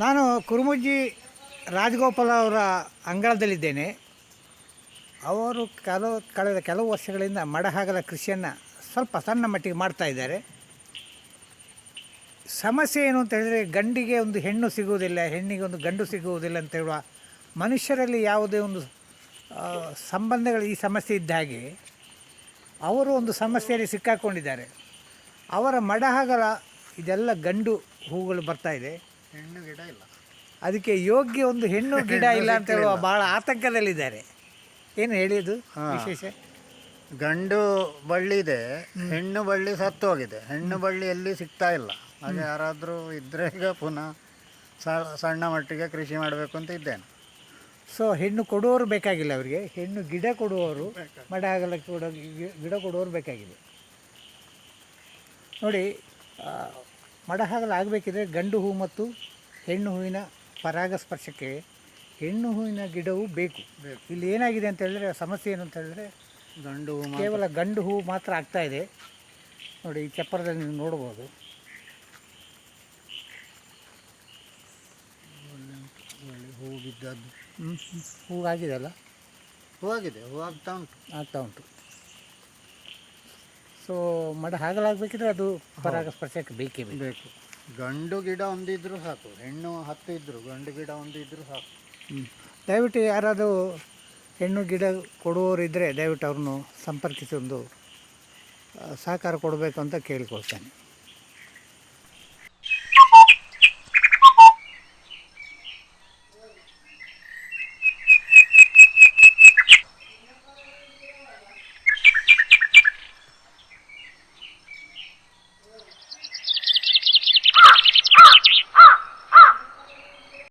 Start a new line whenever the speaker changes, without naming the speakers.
ನಾನು ಕುರುಮುಜ್ಜಿ ರಾಜಗೋಪಾಲ ಅವರ ಅಂಗಳದಲ್ಲಿದ್ದೇನೆ. ಅವರು ಕೆಲವು ಕಳೆದ ಕೆಲವು ವರ್ಷಗಳಿಂದ ಮಡಹಾಗದ ಕೃಷಿಯನ್ನು ಸ್ವಲ್ಪ ಸಣ್ಣ ಮಟ್ಟಿಗೆ ಮಾಡ್ತಾ ಇದ್ದಾರೆ. ಸಮಸ್ಯೆ ಏನು ಅಂತ ಹೇಳಿದರೆ ಗಂಡಿಗೆ ಒಂದು ಹೆಣ್ಣು ಸಿಗುವುದಿಲ್ಲ, ಹೆಣ್ಣಿಗೆ ಒಂದು ಗಂಡು ಸಿಗುವುದಿಲ್ಲ ಅಂತ ಹೇಳುವ ಮನುಷ್ಯರಲ್ಲಿ ಯಾವುದೇ ಒಂದು ಸಂಬಂಧಗಳು ಈ ಸಮಸ್ಯೆ ಇದ್ದ ಹಾಗೆ ಅವರು ಒಂದು ಸಮಸ್ಯೆಯಲ್ಲಿ ಸಿಕ್ಕಾಕೊಂಡಿದ್ದಾರೆ. ಅವರ ಮಡಹಗಲ ಇದೆಲ್ಲ ಗಂಡು ಹೂಗಳು ಬರ್ತಾ ಇದೆ.
ಹೆಣ್ಣು ಗಿಡ ಇಲ್ಲ.
ಅದಕ್ಕೆ ಯೋಗ್ಯ ಒಂದು ಹೆಣ್ಣು ಗಿಡ ಇಲ್ಲ ಅಂತ ಹೇಳುವ ಭಾಳ ಆತಂಕದಲ್ಲಿದ್ದಾರೆ. ಏನು ಹೇಳಿದ್ದು ವಿಶೇಷ?
ಗಂಡು ಬಳ್ಳಿ ಇದೆ ಹೆಣ್ಣು ಬಳ್ಳಿ ಸತ್ತು ಹೋಗಿದೆ. ಹೆಣ್ಣು ಬಳ್ಳಿ ಎಲ್ಲಿ ಸಿಗ್ತಾ ಇಲ್ಲ. ಹಾಗೆ ಯಾರಾದರೂ ಇದ್ದರೆ ಈಗ ಪುನಃ ಸಣ್ಣ ಮಟ್ಟಿಗೆ ಕೃಷಿ ಮಾಡಬೇಕು ಅಂತ ಇದ್ದೇನೆ.
ಸೊ ಹೆಣ್ಣು ಕೊಡುವವರು ಬೇಕಾಗಿಲ್ಲ ಅವರಿಗೆ. ಹೆಣ್ಣು ಗಿಡ ಕೊಡುವವರು ಮಡ ಆಗಲಕ್ಕೆ ಕೊಡೋ ಗಿಡ ಕೊಡುವವರು ಬೇಕಾಗಿದೆ. ನೋಡಿ ಆಗಬೇಕಿದ್ರೆ ಗಂಡು ಹೂ ಮತ್ತು ಹೆಣ್ಣು ಹೂವಿನ ಪರಾಗಸ್ಪರ್ಶಕ್ಕೆ ಹೆಣ್ಣು ಹೂವಿನ ಗಿಡವು ಬೇಕು. ಇಲ್ಲಿ ಏನಾಗಿದೆ ಅಂತ ಹೇಳಿದ್ರೆ ಸಮಸ್ಯೆ ಏನು ಅಂತ ಹೇಳಿದ್ರೆ
ಗಂಡು ಹೂ
ಕೇವಲ ಗಂಡು ಹೂ ಮಾತ್ರ ಆಗ್ತಾ ಇದೆ. ನೋಡಿ ಈ ಚಪ್ಪರದಲ್ಲಿ ನೀವು ನೋಡ್ಬೋದು.
ಒಳ್ಳೆ ಹೂ ಬಿದ್ದದ್ದು.
ಹೂವು ಆಗಿದೆ ಅಲ್ಲ? ಹೂವಾಗಿದೆ
ಹೂ ಆಗ್ತಾ ಉಂಟು.
ಆಗ್ತಾ ಉಂಟು. ಸೊ ಮಡ ಹಾಗಲಾಗಬೇಕಿದ್ರೆ ಅದು ಪರಾಗಸ್ಪರ್ಶಕ್ಕೆ ಬೇಕೇ ಬೇಕು.
ಬೇಕು. ಗಂಡು ಗಿಡ ಒಂದಿದ್ರು ಸಾಕು ಹೆಣ್ಣು ಹತ್ತು ಇದ್ರು ಗಂಡು ಗಿಡ ಒಂದಿದ್ರು ಸಾಕು.
ದಯವಿಟ್ಟು ಯಾರಾದರೂ ಹೆಣ್ಣು ಗಿಡ ಕೊಡುವವರು ಇದ್ದರೆ ದಯವಿಟ್ಟು ಅವ್ರನ್ನು ಸಂಪರ್ಕಿಸಿ ಒಂದು ಆ, ಸಹಕಾರ ಕೊಡಬೇಕು ಅಂತ ಕೇಳಿಕೊಳ್ತೇನೆ.